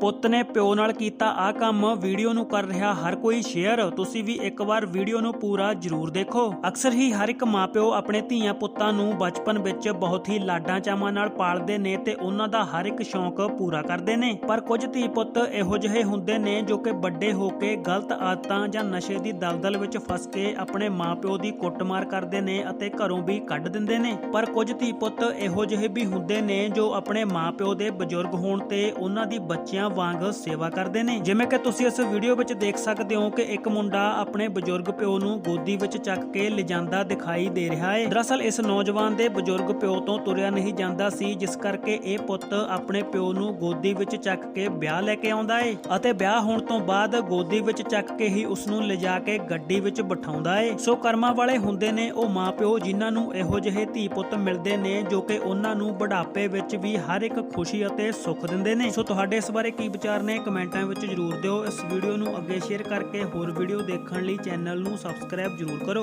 ਪੁੱਤ ਨੇ ਪਿਓ ਨਾਲ ਕੀਤਾ ਆ ਕੰਮ, ਵੀਡੀਓ ਨੂੰ ਕਰ ਰਿਹਾ ਹਰ ਕੋਈ ਸ਼ੇਅਰ। ਤੁਸੀਂ ਵੀ ਇੱਕ ਵਾਰ ਵੀਡੀਓ ਨੂੰ ਪੂਰਾ ਜ਼ਰੂਰ ਦੇਖੋ। ਅਕਸਰ ਹੀ ਹਰ ਇੱਕ ਮਾਪਿਓ ਆਪਣੇ ਧੀਆਂ ਪੁੱਤਾਂ ਨੂੰ ਬਚਪਨ ਵਿੱਚ ਬਹੁਤ ਹੀ ਲਾਡਾਂ ਚਾਵਾਂ ਨਾਲ ਪਾਲਦੇ ਨੇ ਤੇ ਉਹਨਾਂ ਦਾ ਹਰ ਇੱਕ ਸ਼ੌਂਕ ਪੂਰਾ ਕਰਦੇ ਨੇ। ਪਰ ਕੁਝ ਧੀ ਪੁੱਤ ਇਹੋ ਜਿਹੇ ਹੁੰਦੇ ਨੇ ਜੋ ਕਿ ਵੱਡੇ ਹੋ ਕੇ ਗਲਤ ਆਦਤਾਂ ਜਾਂ ਨਸ਼ੇ ਦੀ ਦਲਦਲ ਵਿੱਚ ਫਸ ਕੇ ਆਪਣੇ ਮਾਪਿਓ ਦੀ ਕੁੱਟਮਾਰ ਕਰਦੇ ਨੇ ਅਤੇ ਘਰੋਂ ਵੀ ਕੱਢ ਦਿੰਦੇ ਨੇ। ਪਰ ਕੁਝ ਧੀ ਪੁੱਤ ਇਹੋ ਜਿਹੇ ਵੀ ਹੁੰਦੇ ਨੇ ਜੋ ਆਪਣੇ ਮਾਪਿਓ ਦੇ ਬਜ਼ੁਰਗ ਹੋਣ ਤੇ ਉਹਨਾਂ ਦੀ ਬੱਚਿਆਂ ਵਾਂਗ ਸੇਵਾ ਕਰਦੇ ਨੇ। ਜਿਵੇਂ ਕਿ ਤੁਸੀਂ ਇਸ ਵੀਡੀਓ ਵਿੱਚ ਦੇਖ ਸਕਦੇ ਹੋ ਕਿ ਇੱਕ ਮੁੰਡਾ ਆਪਣੇ ਬਜ਼ੁਰਗ ਪਿਓ ਨੂੰ ਗੋਦੀ ਵਿੱਚ ਚੱਕ ਕੇ ਲਿਜਾਂਦਾ ਦਿਖਾਈ ਦੇ ਰਿਹਾ ਹੈ ਦਰਅਸਲ ਇਸ ਨੌਜਵਾਨ ਦੇ ਬਜ਼ੁਰਗ ਪਿਓ ਤੋਂ ਤੁਰਿਆ ਨਹੀਂ ਜਾਂਦਾ ਸੀ, ਜਿਸ ਕਰਕੇ ਇਹ ਪੁੱਤ ਆਪਣੇ ਪਿਓ ਨੂੰ ਗੋਦੀ ਵਿੱਚ ਚੱਕ ਕੇ ਵਿਆਹ ਲੈ ਕੇ ਆਉਂਦਾ ਏ ਅਤੇ ਵਿਆਹ ਹੋਣ ਤੋਂ ਬਾਅਦ ਗੋਦੀ ਵਿੱਚ ਚੱਕ ਕੇ ਹੀ ਉਸ ਨੂੰ ਲਿਜਾ ਕੇ ਗੱਡੀ ਵਿੱਚ ਬਿਠਾਉਂਦਾ ਏ। ਸੋ ਕਰਮਾਂ ਵਾਲੇ ਹੁੰਦੇ ਨੇ ਉਹ ਮਾਪਿਓ ਜਿਨ੍ਹਾਂ ਨੂੰ ਇਹੋ ਜਿਹੇ ਧੀ ਪੁੱਤ ਮਿਲਦੇ ਨੇ ਜੋ ਕਿ ਉਹਨਾਂ ਨੂੰ ਬੁਢਾਪੇ ਵਿੱਚ ਵੀ ਹਰ ਇੱਕ ਖੁਸ਼ੀ ਅਤੇ ਸੁੱਖ ਦਿੰਦੇ ਨੇ। ਸੋ ਤੁਹਾਡੇ ਇਸ ਬਾਰੇ ਕੀ ਵਿਚਾਰ ਨੇ ਕਮੈਂਟਾਂ ਵਿੱਚ ਜਰੂਰ ਦਿਓ। ਇਸ ਵੀਡੀਓ ਨੂੰ ਅੱਗੇ ਸ਼ੇਅਰ ਕਰਕੇ ਹੋਰ ਵੀਡੀਓ ਦੇਖਣ ਲਈ ਚੈਨਲ ਨੂੰ ਸਬਸਕ੍ਰਾਈਬ ਜਰੂਰ ਕਰੋ।